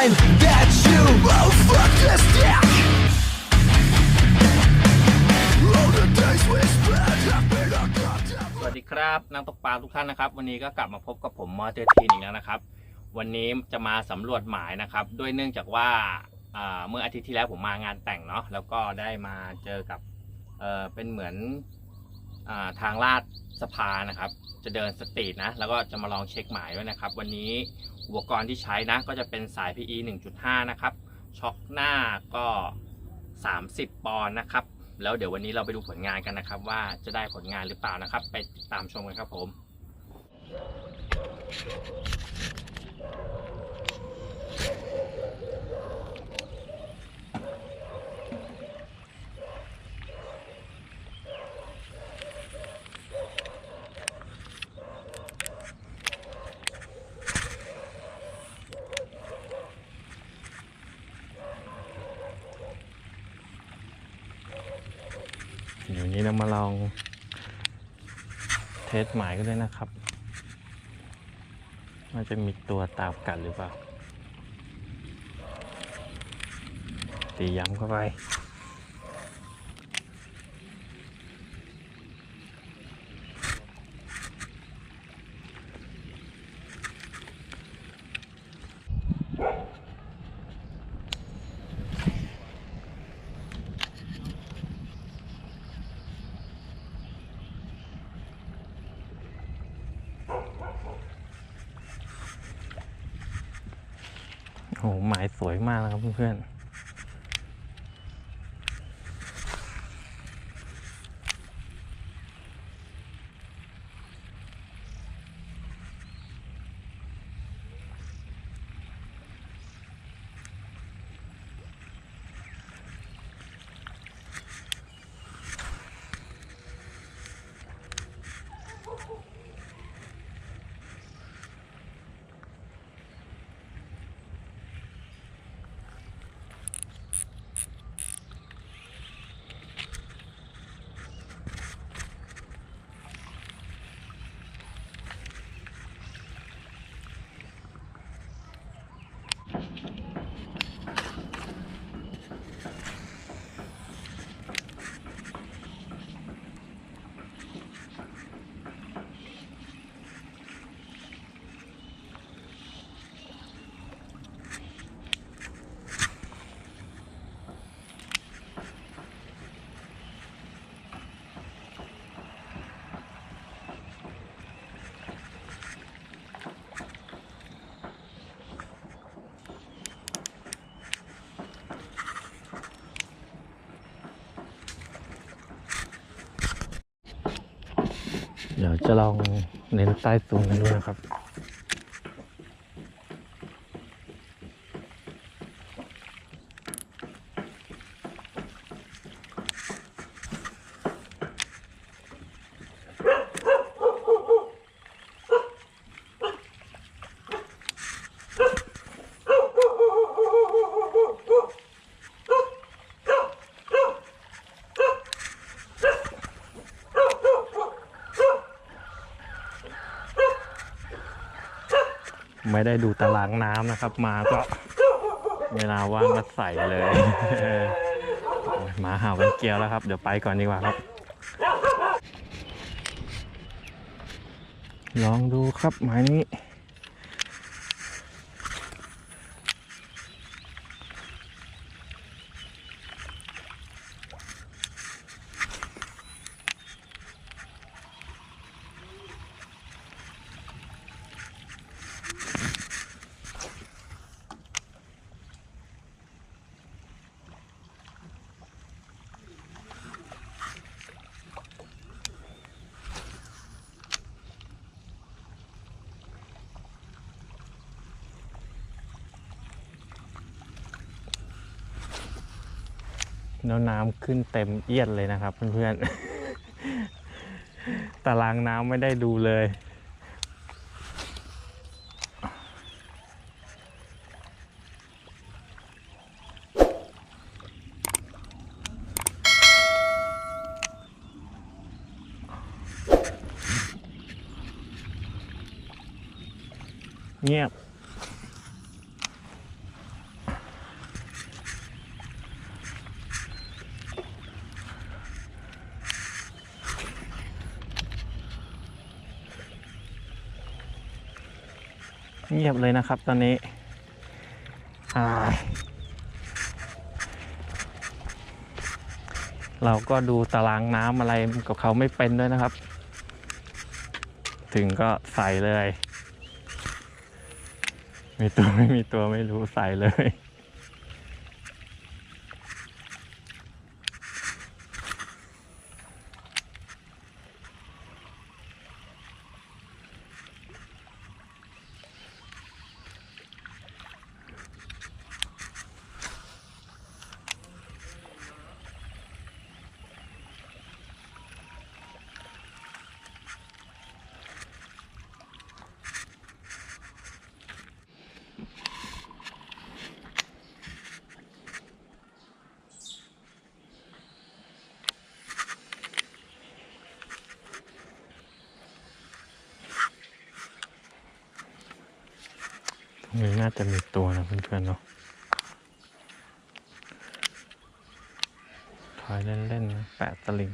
time that you will fuck this yeah. สวัสดีครับนักตกปลาทุกท่านนะครับ วันนี้ก็กลับมาพบกับผมมอเตอร์ทีนอีกแล้วนะครับ วันนี้จะมาสำรวจหมายนะครับ ด้วยเนื่องจากว่าเมื่ออาทิตย์ที่แล้วผมมางานแต่งเนาะแล้วก็ได้มาเจอกับเเป็นเหมือน ทางลาดสะพานนะครับ จะเดินสตรีทนะ แล้วก็จะมาลองเช็คหมายด้วยนะครับ วันนี้อุปกรณ์ที่ใช้นะ ก็จะเป็นสาย PE 1.5 นะครับ ช็อคหน้าก็ 30 ปอนด์นะครับ แล้วเดี๋ยววันนี้เราไปดูผลงานกันนะครับ ว่าจะได้ผลงานหรือเปล่านะครับ ไปติดตามชมกันครับผมเดี๋ มาลองเทสหมายกันด้วยนะครับว่าจะมีตัวตามกัดหรือเปล่า ตีย้ำเข้าไปายสวยมากนะครับเพื่อนๆ ดี๋ยวจะลองเน้นใต้ซูมกันดูนะครับ ไม่ได้ดูตารางน้ำนะครับ มาก็เวลาว่างก็ใส่เลยหมาเห่ากันเกลียวแล้วครับ เดี๋ยวไปก่อนดีกว่าครับ ลองดูครับหมายนี้ แล้วน้ำขึ้นเต็มเอียดเลยนะครับเพื่อนๆ ตารางน้ำไม่ได้ดูเลย เงียบเลยนะครับตอนนี้อ่ายเราก็ดูตารางน้ำอะไรกับเขาไม่เป็นด้วยนะครับ ถึงก็ใส่เลย มีตัวไม่มีตัวไม่รู้ใส่เลย นี่น่าจะมีตัวนะเพื่อนๆเนาะถอยเล่นๆนะแปะสลิง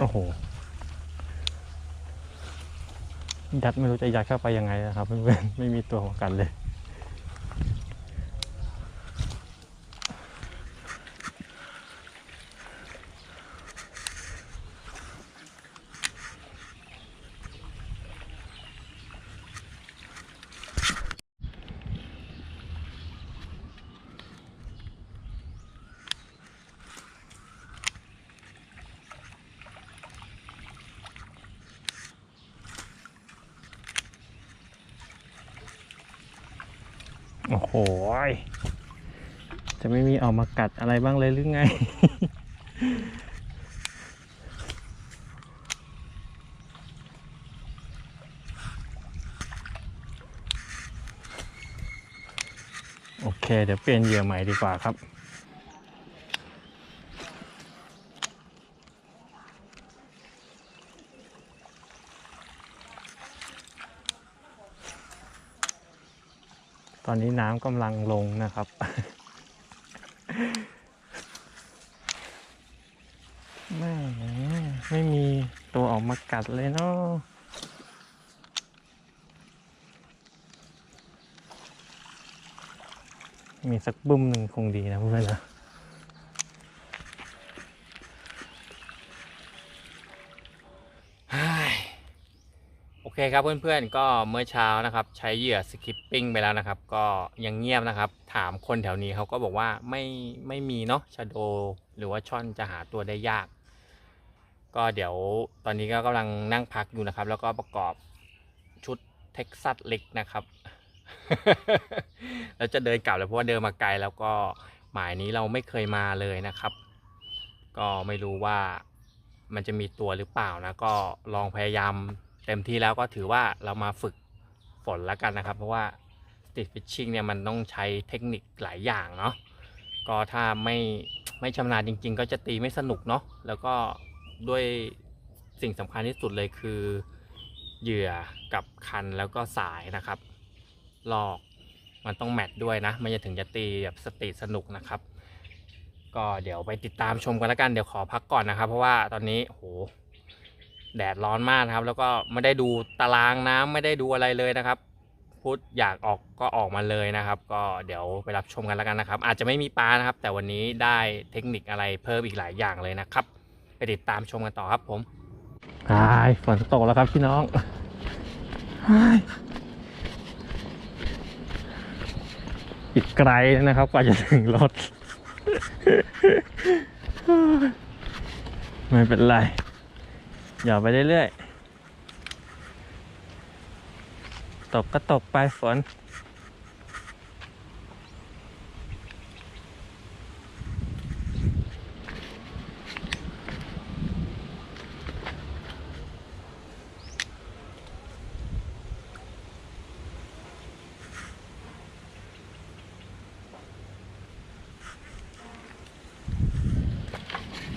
โอ้โห ยัดไม่รู้จะยัดเข้าไปยังไงนะครับเพื่อนๆไม่มีตัวประกันเลย โอ้โห จะไม่มีออกมากัดอะไรบ้างเลยหรือไง โอเค เดี๋ยวเปลี่ยนเหยื่อใหม่ดีกว่าครับ อนนี้น้ำกำลังลงนะครับแม่ไม่มีตัวออกมากัดเลยเนาะมีสักบุ้มหนึ่งคงดีนะเพื่อนนะ อเคครับเพื่อนๆก็เมื่อเช้านะครับ ใช้เหยื่อสคิปปิ้งไปแล้วนะครับ ก็ยังเงียบนะครับ ถามคนแถวนี้เขาก็บอกว่าไม่ไม่มีเนาะชาโดหรือว่าช่อนจะหาตัวได้ยาก ก็เดี๋ยวตอนนี้ก็กำลังนั่งพักอยู่นะครับ แล้วก็ประกอบชุดเท็กซัสเล็กนะครับ แล้วจะเดินกลับเลยเพราะว่าเดินมาไกลแล้วก็หมายนี้เราไม่เคยมาเลยนะครับ ก็ไม่รู้ว่ามันจะมีตัวหรือเปล่านะ ก็ลองพยายาม เต็มที่แล้วก็ถือว่าเรามาฝึกฝนแล้วกันนะครับ เพราะว่า Stick Fishing เนี่ยมันต้องใช้เทคนิคหลายอย่างเนาะก็ถ้าไม่ไม่ชำนาญจริง ๆ ก็จะตีไม่สนุกเนาะแล้วก็ด้วยสิ่งสำคัญที่สุดเลยคือเหยื่อกับคันแล้วก็สายนะครับลอกมันต้องแมทด้วยนะ มันจะถึงจะตีแบบสตรีทสนุกนะครับ ก็เดี๋ยวไปติดตามชมกันแล้วกัน เดี๋ยวขอพักก่อนนะครับ เพราะว่าตอนนี้โห แดดร้อนมากนะครับ แล้วก็ไม่ได้ดูตารางน้ำไม่ได้ดูอะไรเลยนะครับ พุธอยากออกก็ออกมาเลยนะครับ ก็เดี๋ยวไปรับชมกันแล้วกันนะครับ อาจจะไม่มีปลานะครับ แต่วันนี้ได้เทคนิคอะไรเพิ่มอีกหลายอย่างเลยนะครับ ไปติดตามชมกันต่อครับผมหายฝนตกแล้วครับพี่น้องอีกไกลนะครับกว่าจะถึงรถ ไม่เป็นไร อย่าไปเรื่อยๆ ตกก็ตกไปฝน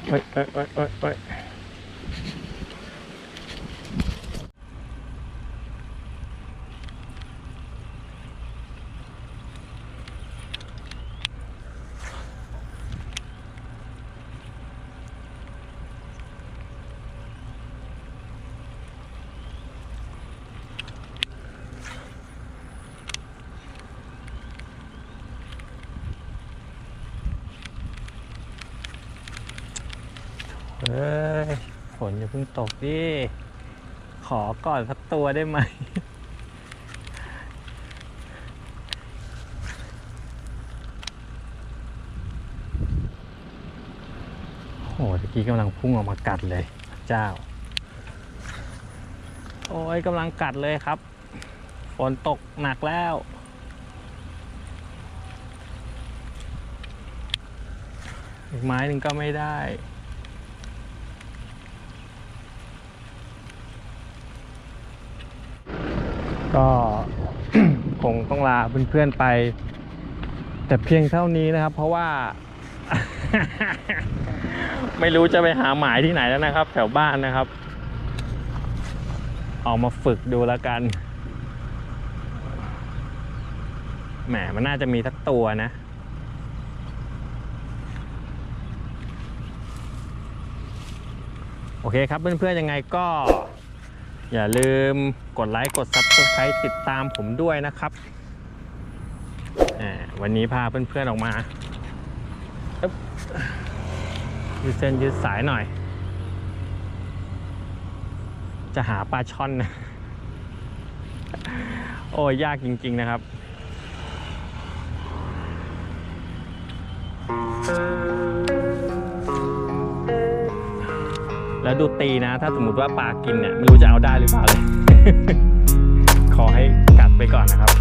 โอ้ยโอ้ ยโอ้ยฝนอย่าเพิ่งตกดิ ขอก่อนสักตัวได้ไหมโอ้โหตะกี้กำลังพุ่งออกมากัดเลยเจ้า โอ้ยกำลังกัดเลยครับ ฝนตกหนักแล้วอีกไม้หนึ่งก็ไม่ได้ ก็คงต้องลาเพื่อนๆไป แต่เพียงเท่านี้นะครับ เพราะว่า ไม่รู้จะไปหาหมายที่ไหนแล้วนะครับ แถวบ้านนะครับ ออกมาฝึกดูแล้วกันแหมมันน่าจะมีสักตัวนะ โอเคครับเพื่อนๆยังไงก็ อย่าลืมกดไลค์กด Subscribe ติดตามผมด้วยนะครับ วันนี้พาเพื่อนๆออกมาอึ๊บยืดเส้นยืดสายหน่อย จะหาปลาช่อนนะ โอ้ยยากจริงๆนะครับ แล้วดูตีนะ ถ้าสมมติว่าปลากินเนี่ยไม่รู้จะเอาได้หรือเปล่าเลย ขอให้กัดไปก่อนนะครับ